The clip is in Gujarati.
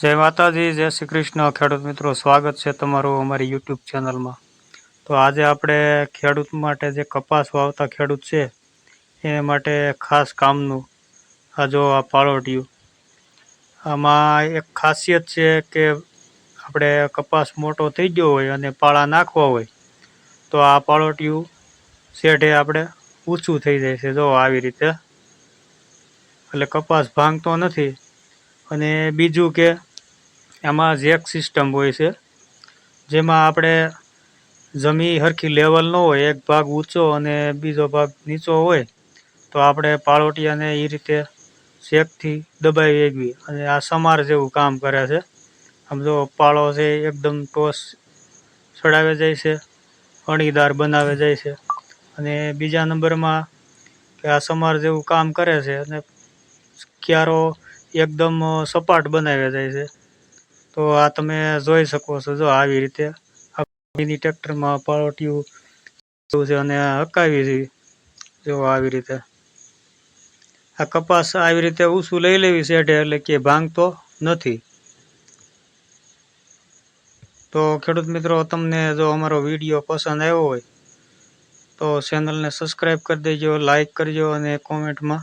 જય માતાજી, જય શ્રી કૃષ્ણ. ખેડૂત મિત્રો, સ્વાગત છે તમારું અમારી યુટ્યુબ ચેનલમાં તો આજે આપણે ખેડૂત માટે જે કપાસ વાવતા ખેડૂત છે, એ માટે ખાસ કામનું આ જો આ પાળોટિયું. આમાં એક ખાસિયત છે કે આપણે કપાસ મોટો થઈ ગયો હોય અને પાળા નાખવા હોય, તો આ પાળોટિયું શેઢે આપણે ઊંચું થઈ જાય છે. જો આવી રીતે, એટલે કપાસ ભાંગતો નથી. અને બીજું કે એમાં જેક સિસ્ટમ હોય છે. જેમાં આપણે જમી સરખી લેવલ ન હોય, એક ભાગ ઊંચો અને બીજો ભાગ નીચો હોય, તો આપણે પાળોટિયાને એ રીતે શેકથી દબાવી એકવી અને આ સમાર જેવું કામ કરે છે. આમ જો પાળો છે એકદમ ટોસ ચડાવે જાય છે, અણીદાર બનાવે જાય છે. અને બીજા નંબરમાં કે આ સમાર જેવું કામ કરે છે અને ક્યારો એકદમ સપાટ બનાવે જાય છે. તો આ તમે જોઈ શકો છો જો આવી રીતે મિની ટ્રેક્ટરમાં પાળોટિયું છે અને હકાવી છે. જો આવી રીતે આ કપાસ આવી રીતે ઊંચું લઈ લેવી છે એટલે કે ભાંગતો નથી. તો ખેડૂત મિત્રો, તમને જો અમારો વીડિયો પસંદ આવ્યો હોય તો ચેનલને સબસ્ક્રાઈબ કરી દેજો લાઈક કરજો અને કોમેન્ટમાં